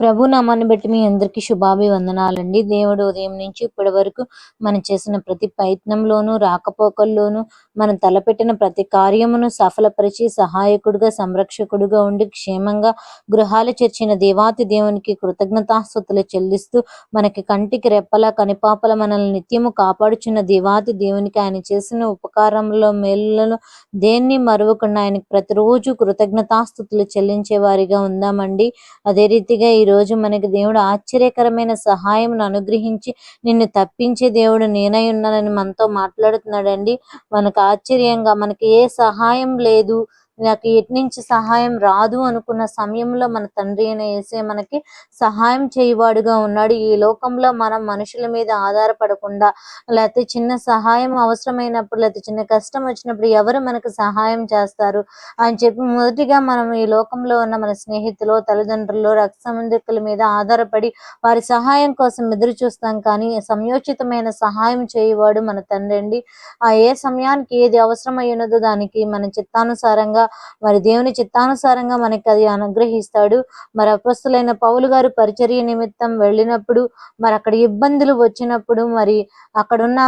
ప్రభు నామాన్ని బట్టి మీ అందరికీ శుభాభివందనాలండి. దేవుడు ఉదయం నుంచి ఇప్పటి వరకు మనం చేసిన ప్రతి ప్రయత్నంలోనూ రాకపోకల్లోనూ మనం తలపెట్టిన ప్రతి కార్యమును సఫలపరిచి సహాయకుడుగా సంరక్షకుడుగా ఉండి క్షేమంగా గృహాలు చేర్చిన దేవాతి దేవునికి కృతజ్ఞతాస్థుతులు చెల్లిస్తూ మనకి కంటికి రెప్పల కనిపాపల మనల్ని నిత్యము కాపాడుచున్న దేవాతి దేవునికి ఆయన చేసిన ఉపకారంలో మేలులను దేన్ని మరువకుండా ఆయనకి ప్రతిరోజు కృతజ్ఞతాస్థుతులు చెల్లించే వారిగా ఉందామండి. అదే రీతిగా ఈ రోజు మనకి దేవుడు ఆశ్చర్యకరమైన సహాయం అనుగ్రహించి నిన్ను తప్పించే దేవుడు నేనై ఉన్నానని మనతో మాట్లాడుతున్నాడండి. మనకు ఆశ్చర్యంగా మనకి ఏ సహాయం లేదు. నాకు ఎటు నుంచి సహాయం రాదు అనుకున్న సమయంలో మన తండ్రి అయిన ఏసే మనకి సహాయం చేయవాడుగా ఉన్నాడు. ఈ లోకంలో మనం మనుషుల మీద ఆధారపడకుండా లేకపోతే చిన్న సహాయం అవసరమైనప్పుడు లేకపోతే చిన్న కష్టం వచ్చినప్పుడు ఎవరు మనకు సహాయం చేస్తారు? అని చెప్పి మొదటిగా మనం ఈ లోకంలో ఉన్న మన స్నేహితులు తల్లిదండ్రులు రక్త సంబంధికుల మీద ఆధారపడి వారి సహాయం కోసం ఎదురు చూస్తాం. కానీ సంయోచితమైన సహాయం చేయవాడు మన తండ్రి అండి. ఆ ఏ సమయానికి ఏది అవసరమై ఉన్నదో దానికి మన చిత్తానుసారంగా మరి దేవుని చిత్తానుసారంగా మనకి అది అనుగ్రహిస్తాడు. మరి అపస్తులైన పౌలు గారు పరిచర్య నిమిత్తం వెళ్ళినప్పుడు మరి అక్కడ ఇబ్బందులు వచ్చినప్పుడు మరి అక్కడున్న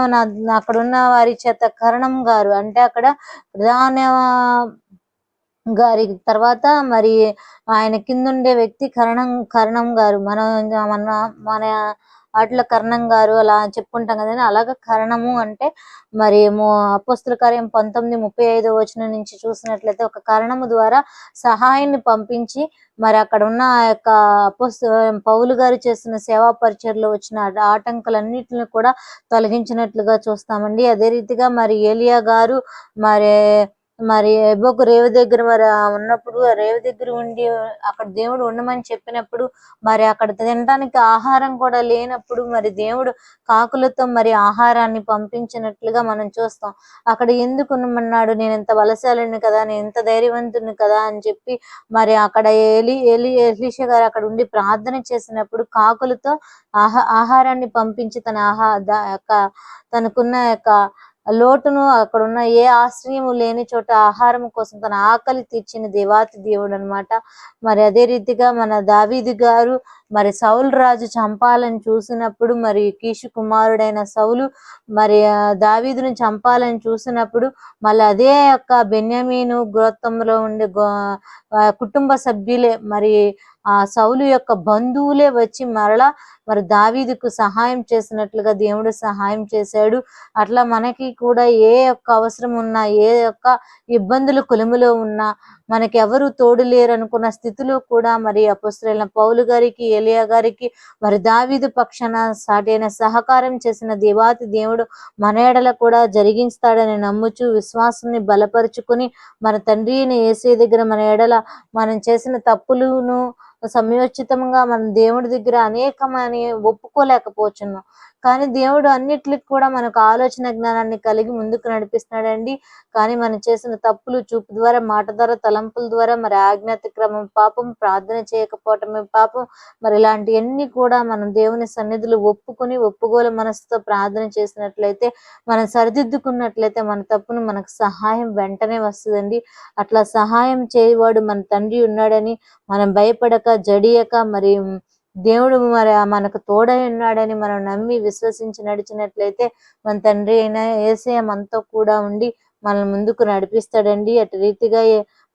అక్కడున్న వారి చేత కరణం గారు అంటే అక్కడ ప్రధాన గారి తర్వాత మరి ఆయన కిందుండే వ్యక్తి కరణం కరణం గారు మన మన మన వాటిలో కర్ణం గారు అలా చెప్పుకుంటాం కదండి అలాగ కరణము అంటే మరి అపస్తుల కార్యం పంతొమ్మిది ముప్పై ఐదో వచనం నుంచి చూసినట్లయితే ఒక కారణము ద్వారా సహాయాన్ని పంపించి మరి అక్కడ ఉన్న యొక్క అపస్తు పౌలు గారు చేసిన సేవా పరిచయలో వచ్చిన ఆటంకాలన్నిటిని కూడా తొలగించినట్లుగా చూస్తామండి. అదే రీతిగా మరి ఏలియా గారు మరి మరి ఎబోకు రేవు దగ్గర మరి ఉన్నప్పుడు రేవు దగ్గర ఉండి అక్కడ దేవుడు ఉండమని చెప్పినప్పుడు మరి అక్కడ తినడానికి ఆహారం కూడా లేనప్పుడు మరి దేవుడు కాకులతో మరి ఆహారాన్ని పంపించినట్లుగా మనం చూస్తాం. అక్కడ ఎందుకు ఉన్నమన్నాడు నేను ఎంత బలశాలిని కదా నేను ఎంత ధైర్యవంతుని కదా అని చెప్పి మరి అక్కడ ఎలి ఎలి ఎలిష గారు అక్కడ ఉండి ప్రార్థన చేసినప్పుడు కాకులతో ఆహా ఆహారాన్ని పంపించి తన ఆహా యొక్క తనకున్న యొక్క లోటును అక్కడ ఉన్న ఏ ఆశ్రయము లేని చోట ఆహారం కోసం తన ఆకలి తీర్చిన దేవాతి దేవుడు అనమాట మరి అదే రీతిగా మన దావీది గారు మరి సౌలు రాజు చంపాలని చూసినప్పుడు మరి కీషు కుమారుడైన సౌలు మరి దావీదును చంపాలని చూసినప్పుడు మళ్ళీ అదే యొక్క బెన్యమీను గోత్రంలో ఉండే కుటుంబ సభ్యులే మరి ఆ సౌలు యొక్క బంధువులే వచ్చి మరలా మరి దావీదుకు సహాయం చేసినట్లుగా దేవుడు సహాయం చేశాడు. అట్లా మనకి కూడా ఏ యొక్క అవసరం ఉన్నా ఏ యొక్క ఇబ్బందులు కొలుములో ఉన్నా మనకి ఎవరు తోడు లేరు అనుకున్న స్థితిలో కూడా మరి అపుస్తులైన పౌలు గారికి ఏలియా గారికి మరి దావీదు పక్షాన సాటైన సహకారం చేసిన దేవాతి దేవుడు మన ఎడల కూడా జరిగిస్తాడని నమ్ముచు విశ్వాసాన్ని బలపరుచుకుని మన తండ్రిని ఏసే దగ్గర మన ఎడల మనం చేసిన తప్పులను సమయోచితంగా మన దేవుడి దగ్గర అనేకమని ఒప్పుకోలేకపోతున్నాం కానీ దేవుడు అన్నిటికి కూడా మనకు ఆలోచన జ్ఞానాన్ని కలిగి ముందుకు నడిపిస్తున్నాడండి. కానీ మనం చేసిన తప్పులు చూపు ద్వారా మాట ద్వారా తలంపుల ద్వారా మరి ఆజ్ఞాత క్రమం పాపం ప్రార్థన చేయకపోవటమే పాపం. మరి ఇలాంటివన్నీ కూడా మనం దేవుని సన్నిధులు ఒప్పుకొని ఒప్పుకోలు మనసుతో ప్రార్థన చేసినట్లయితే మనం సరిదిద్దుకున్నట్లయితే మన తప్పును మనకు సహాయం వెంటనే వస్తుందండి. అట్లా సహాయం చేయవాడు మన తండ్రి ఉన్నాడని మనం భయపడక జడియక మరి దేవుడు మరి మనకు తోడై ఉన్నాడని మనం నమ్మి విశ్వసించి నడిచినట్లయితే మన తండ్రి అయిన ఏసయ మనతో కూడా ఉండి మన ముందుకు నడిపిస్తాడండి. అటు రీతిగా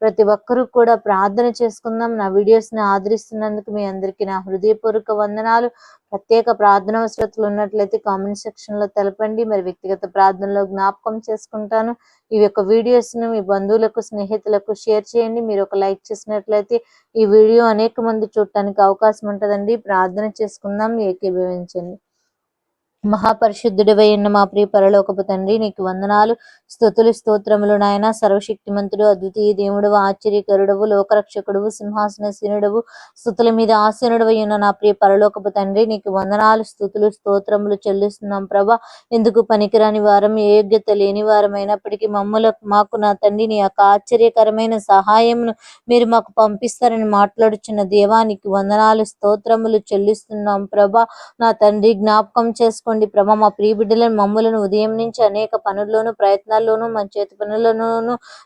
ప్రతి ఒక్కరూ కూడా ప్రార్థన చేసుకుందాం. నా వీడియోస్ని ఆదరిస్తున్నందుకు మీ అందరికీ నా హృదయపూర్వక వందనాలు. ప్రత్యేక ప్రార్థన అవసరతలు ఉన్నట్లయితే కామెంట్ సెక్షన్లో తెలపండి. మరి వ్యక్తిగత ప్రార్థనలో జ్ఞాపకం చేసుకుంటాను. ఈ యొక్క వీడియోస్ను మీ బంధువులకు స్నేహితులకు షేర్ చేయండి. మీరు ఒక లైక్ చేసినట్లయితే ఈ వీడియో అనేక మంది చూడటానికి అవకాశం ఉంటుందండి. ప్రార్థన చేసుకుందాం. ఏకీభవించండి. మహాపరిశుద్ధుడివై ఉన్న మా ప్రియ పరలోకపు తండ్రి నీకు వందనాలు స్థుతులు స్తోత్రములు నాయన. సర్వశక్తిమంతుడు అద్వితీయ దేవుడు ఆశ్చర్యకరుడవు లోకరక్షకుడువు సింహాసన సీనుడవు స్థుతుల మీద ఆసీనుడు ఉన్న నా ప్రియ పరలోకపు తండ్రి నీకు వందనాలు స్థుతులు స్తోత్రములు చెల్లిస్తున్నాం ప్రభా. ఎందుకు పనికిరాని వారం ఏ యోగ్యత లేని వారం అయినప్పటికీ మమ్మల మాకు నా తండ్రి నీ యొక్క ఆశ్చర్యకరమైన సహాయమును మీరు మాకు పంపిస్తారని మాట్లాడుచున్న దేవానికి వందనాలు స్తోత్రములు చెల్లిస్తున్నాం ప్రభా. నా తండ్రి జ్ఞాపకం చేసుకుని చేసుకోండి ప్రభా. మా ప్రియ బిడ్డలను మమ్ములను ఉదయం నుంచి అనేక పనుల్లోనూ ప్రయత్నాల్లోనూ మా చేతి పనుల్లోనూ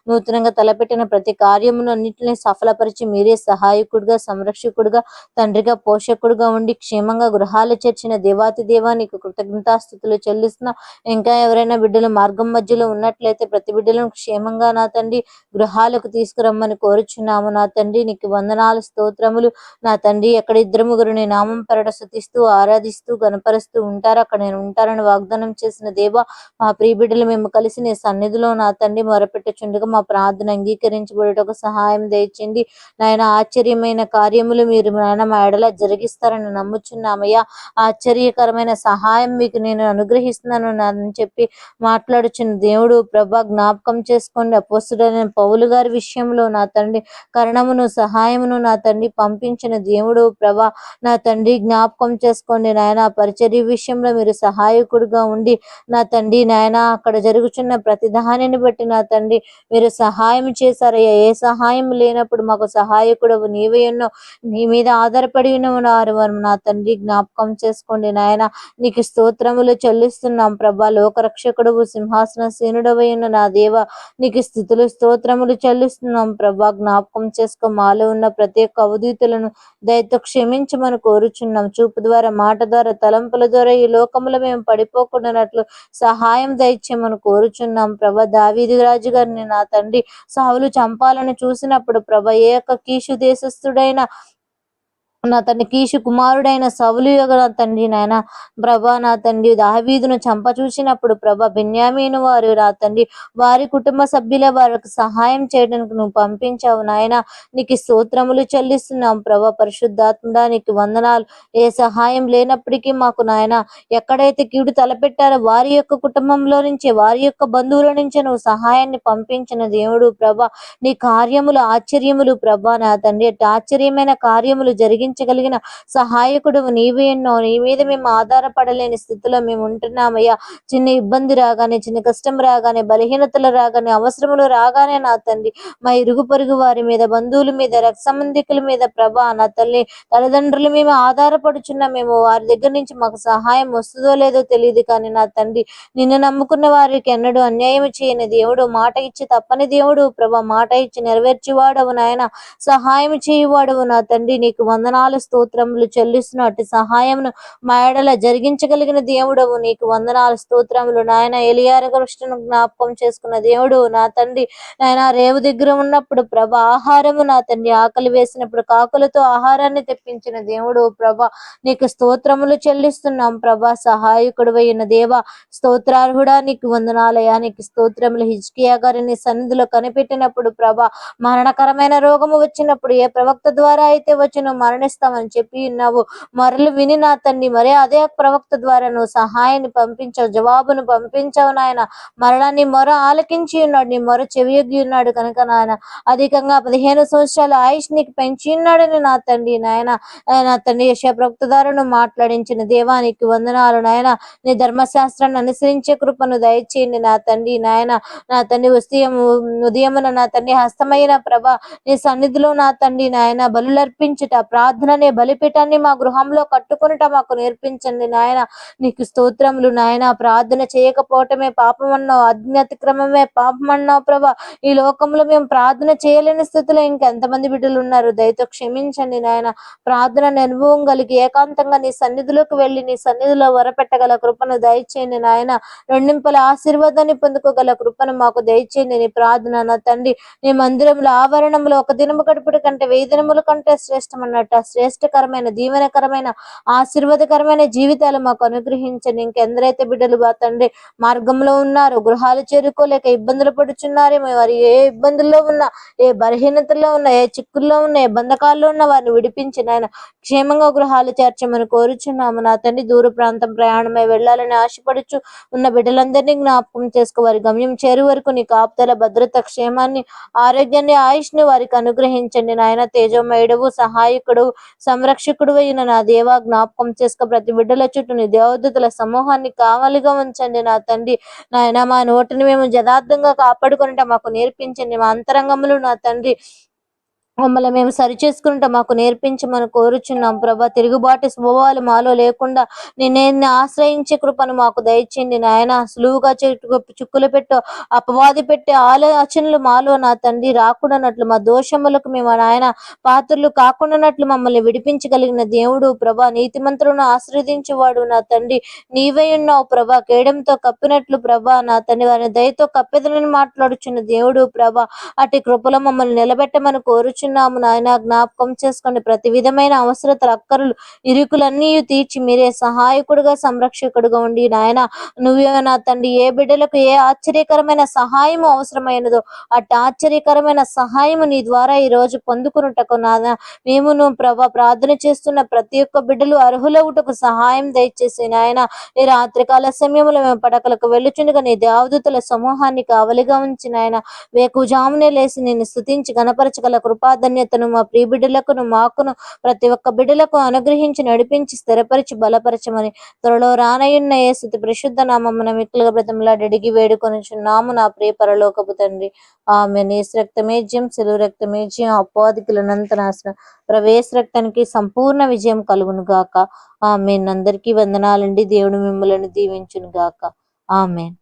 నూతనంగా తలపెట్టిన ప్రతి కార్యమును అన్నింటినీ సఫలపరిచి మీరే సహాయకుడిగా సంరక్షకుడిగా తండ్రిగా పోషకుడిగా ఉండి క్షేమంగా గృహాలు చేర్చిన దేవాతి దేవా నీకు కృతజ్ఞతాస్థుతులు చెల్లిస్తున్నా. ఇంకా ఎవరైనా బిడ్డలు మార్గం మధ్యలో ఉన్నట్లయితే ప్రతి బిడ్డలను క్షేమంగా నా తండ్రి గృహాలకు తీసుకురమ్మని కోరుచున్నాము. నా తండ్రి నీకు వందనాలు స్తోత్రములు. నా తండ్రి ఎక్కడ ఇద్దరు ముగ్గురు నీ నామం పెరట సుతిస్తూ ఆరాధిస్తూ గనపరుస్తూ ఉంటారు? అక్కడ నేను ఉంటారని వాగ్దానం చేసిన దేవ మా ప్రియ బిడ్డలు మేము కలిసి నీ సన్నిధిలో నా తండ్రి మొరపెట్టుచుండగా మా ప్రార్థన అంగీకరించబడటకు సహాయం దయచండి నాయన ఆశ్చర్యమైన కార్యములు మీరు నాయన మా ఎడల జరిగిస్తారని నమ్ముచున్నామయ్యా. ఆశ్చర్యకరమైన సహాయం మీకు నేను అనుగ్రహిస్తున్నాను అని చెప్పి మాట్లాడుచున్న దేవుడు ప్రభా జ్ఞాపకం చేసుకోండి. అపోస్తుడైన పౌలు గారి విషయంలో నా తండ్రి కరణమును సహాయమును నా తండ్రి పంపించిన దేవుడు ప్రభా నా తండ్రి జ్ఞాపకం చేసుకోండి. నాయన పరిచర్య విషయంలో మీరు సహాయకుడిగా ఉండి నా తండ్రి నాయన అక్కడ జరుగుచున్న ప్రతి దానిని బట్టి నా తండ్రి మీరు సహాయం చేశారయ్యా. ఏ సహాయం లేనప్పుడు మాకు సహాయకుడు నీవే ఉన్నావు నీ మీద ఆధారపడి ఉన్నవారు వారు నా తండ్రి జ్ఞాపకం చేసుకోండి నాయన. నీకు స్తోత్రములు చెల్లిస్తున్నాం ప్రభా. లోకరక్షకుడవు సింహాసన సేనుడవై ఉన్న నా దేవ. నీకు స్థుతులు స్తోత్రములు చెల్లిస్తున్నాం ప్రభా. జ్ఞాపకం చేసుకో. మాలో ఉన్న ప్రత్యేక అవధూతులను దయతో క్షమించమని కోరుచున్నాం. చూపు ద్వారా మాట ద్వారా తలంపుల ద్వారా ఈ లోకములో మేము పడిపోకుండానట్లు సహాయం దయచేయమని కోరుచున్నాం. ప్రభ దావీదు రాజు గారిని నా తండ్రి సావులు చంపాలని చూసినప్పుడు ప్రభ ఏక కీషు దేశస్థుడైన నా తండ్రి కీషు కుమారుడైన సవులు యొక్క నా తండ్రి నాయన ప్రభా నా తండ్రి దావీదును చంప చూసినప్పుడు ప్రభ బెన్యామీను వారు నా తండ్రి వారి కుటుంబ సభ్యుల వారికి సహాయం చేయడానికి నువ్వు పంపించావు నాయన. నీకు స్తోత్రములు చెల్లిస్తున్నాం ప్రభ పరిశుద్ధాత్మడా నీకు వందనాలు. ఏ సహాయం లేనప్పటికీ మాకు నాయన ఎక్కడైతే కీడు తలపెట్టారో వారి యొక్క కుటుంబంలో నుంచి వారి యొక్క బంధువుల నుంచి నువ్వు సహాయాన్ని పంపించిన దేవుడు ప్రభ. నీ కార్యములు ఆశ్చర్యములు ప్రభా నా తండ్రి. ఆశ్చర్యమైన కార్యములు జరిగి నడిపించగలిగిన సహాయకుడు. నీవే ఎన్నో నీ మీద మేము ఆధారపడలేని స్థితిలో మేము ఉంటున్నామయ్యా. చిన్న ఇబ్బంది రాగానే చిన్న కష్టం రాగానే బలహీనతలు రాగానే అవసరములు రాగానే నా తండ్రి మా ఇరుగు పొరుగు వారి మీద బంధువుల మీద రక్త సంబంధికుల మీద ప్రభా నా తల్లి తల్లిదండ్రులు మేము ఆధారపడుచున్న. మేము వారి దగ్గర నుంచి మాకు సహాయం వస్తుందో లేదో తెలియదు కానీ నా తండ్రి నిన్ను నమ్ముకున్న వారికి ఎన్నడూ అన్యాయం చేయని దేవుడు మాట ఇచ్చి తప్పని దేవుడు. ప్రభా మాట ఇచ్చి నెరవేర్చేవాడవు నాయన. సహాయం చేయువాడవు నా తండ్రి. నీకు వందన వందనాలు స్తోత్రములు చెల్లిస్తున్నట్టు సహాయమును మా ఎడల జరిగించగలిగిన దేవుడవు. నీకు వందనాలు స్తోత్రములు. నాయన ఎలియార కృష్ణను జ్ఞాపకం చేసుకున్న దేవుడు నా తండ్రి నాయన రేవు దగ్గర ఉన్నప్పుడు ప్రభ ఆహారము నా తండ్రి ఆకలి వేసినప్పుడు కాకులతో ఆహారాన్ని తెప్పించిన దేవుడు ప్రభ. నీకు స్తోత్రములు చెల్లిస్తున్నాం ప్రభా. సహాయకుడు అయిన దేవ స్తోత్రార్హుడా నీకు వందనాలయా నీకు స్తోత్రములు. హిజ్కియా గారిని సన్నిధిలో కనిపెట్టినప్పుడు ప్రభ మరణకరమైన రోగము వచ్చినప్పుడు ఏ ప్రవక్త ద్వారా అయితే వచ్చిన మరణ మరణిస్తామని చెప్పి ఉన్నావు మరలు విని నా తండ్రి మరే అదే ప్రవక్త ద్వారా నువ్వు సహాయాన్ని పంపించావు జవాబును పంపించావు నాయన. మరణాన్ని మొర ఆలకించి ఉన్నాడు నీ మొర చెవియొగ్గి ఉన్నాడు కనుక నాయన. అధికంగా పదిహేను సంవత్సరాల ఆయుష్ నీకు పెంచి ఉన్నాడని నా తండ్రి నాయన. నా తండ్రి యశ ప్రవక్త ద్వారా నువ్వు మాట్లాడించిన దేవానికి వందనాలు నాయన. నీ ధర్మశాస్త్రాన్ని అనుసరించే కృపను దయచేయండి నా తండ్రి నాయన. నా తండ్రి ఉదయం ఉదయమున నా తండ్రి హస్తమైన ప్రభ నీ సన్నిధిలో నా తండ్రి నాయన బలులర్పించుట ప్రార్థన అనే బలిపీఠాన్ని మా గృహంలో కట్టుకునుట మాకు నేర్పించండి నాయన. నీకు స్తోత్రములు నాయన. ప్రార్థన చేయకపోవటమే పాపం అన్నావు అజ్ఞాతిక్రమమే పాపం అన్నావు ప్రభ. ఈ లోకంలో మేము ప్రార్థన చేయలేని స్థితిలో ఇంకెంతమంది బిడ్డలు ఉన్నారు దయతో క్షమించండి నాయన. ప్రార్థన అనుభవం కలిగి ఏకాంతంగా నీ సన్నిధిలోకి వెళ్ళి నీ సన్నిధిలో వరపెట్టగల కృపను దయచేయండి నాయన. రెండింపల ఆశీర్వాదాన్ని పొందుకోగల కృపను మాకు దయచేయండి. నీ ప్రార్థన నా తండ్రి నీ మందిరంలో ఆవరణంలో ఒక దినము గడుపుడు కంటే వెయ్యి దినముల కంటే శ్రేష్టమన్నట్టు శ్రేష్టకరమైన దీవెనకరమైన ఆశీర్వాదకరమైన జీవితాలు మాకు అనుగ్రహించండి. ఇంకెందరైతే బిడ్డలు మా తండ్రి మార్గంలో ఉన్నారు గృహాలు చేరుకోలేక ఇబ్బందులు పడుచున్నారేమో వారి ఏ ఇబ్బందుల్లో ఉన్నా ఏ బలహీనతల్లో ఉన్నా ఏ చిక్కుల్లో ఉన్నా ఏ బంధకాల్లో ఉన్న వారిని విడిపించి నాయన క్షేమంగా గృహాలు చేర్చమని కోరుచున్నాము. నా తండ్రి దూర ప్రాంతం ప్రయాణమై వెళ్ళాలని ఆశపడుచు ఉన్న బిడ్డలందరినీ జ్ఞాపకం చేసుకో వారి గమ్యం చేరు వరకు నీ కాపుతల భద్రత క్షేమాన్ని ఆరోగ్యాన్ని ఆయుష్ని వారికి అనుగ్రహించండి. నాయన తేజమయుడవు సహాయకుడు సంరక్షకుడు అయిన నా దేవా జ్ఞాపకం చేసుకో. ప్రతి బిడ్డల చుట్టూ నీ దేవదూతల సమూహాన్ని కావలిగా ఉంచండి. నా తండ్రి నాయన మా నోటిని మేము యథార్థంగా కాపాడుకుంటే మాకు నేర్పించండి. మా అంతరంగములు నా తండ్రి మమ్మల్ని మేము సరి చేసుకుంటా మాకు నేర్పించమని కోరుచున్నాం. ప్రభా తిరుగుబాటు స్వభావాలు మాలో లేకుండా నిన్నే ఆశ్రయించే కృపను మాకు దయచేయండి నాయన. సులువుగా చెట్టు పెట్టు అపవాది పెట్టే ఆలోచనలు మాలో నా తండ్రి రాకుండానట్లు మా దోషములకు మేము నాయన పాత్రలు కాకుండానట్లు మమ్మల్ని విడిపించగలిగిన దేవుడు ప్రభా నీతిమంతులను ఆశ్రవదించేవాడు నా తండ్రి. నీవై ఉన్నావు ప్రభా కేడంతో కప్పినట్లు ప్రభా నా తండ్రి వారి దయతో కప్పెదనని మాట్లాడుచున్న దేవుడు ప్రభా అటు కృపలో మమ్మల్ని నిలబెట్టమని కోరుచున్నాము నాయన. జ్ఞాపకం చేసుకోండి. ప్రతి విధమైన అవసరతలు అక్కరులు ఇరుకులన్నీ తీర్చి మీరే సహాయకుడుగా సంరక్షకుడుగా ఉండి నాయన. నువ్వే నా తండ్రి ఏ బిడ్డలకు ఏ ఆశ్చర్యకరమైన సహాయము అవసరమైనదో అట్ ఆశ్చర్యకరమైన సహాయము నీ ద్వారా ఈ రోజు పొందుకున్నటకు నాన్న నువ్వు ప్రభా ప్రార్థన చేస్తున్న ప్రతి ఒక్క బిడ్డలు అర్హులవుటకు సహాయం దయచేసి నాయన. ఈ రాత్రికాల సమయంలో మేము పడకలకు వెళ్ళుచుండగా నీ దేవదూతల సమూహాన్ని కావలిగా ఉంచి నాయన. వేకుజామునే లేసి నేను స్థుతించి గణపరచగల ప్రాధాన్యతను మా ప్రియ బిడ్డలకును మాకును ప్రతి ఒక్క బిడ్డలకు అనుగ్రహించి నడిపించి స్థిరపరిచి బలపరచమని త్వరలో రానయున్న ఏ స్థుతి పరిశుద్ధ నామమున మిక్కులుగా బ్రతంలాడి అడిగి నాము నా ప్రియ పరలోకపు తండ్రి. ఆమె నీస్ రక్తమేజ్యం సెలువు రక్తమేజ్యం అపోదికులనంత నాశనం. ప్రవేశ రక్తానికి సంపూర్ణ విజయం కలుగును గాక. ఆమె అందరికీ వందనాలండి. దేవుడు మిమ్మల్ని దీవించును గాక. ఆమెన్.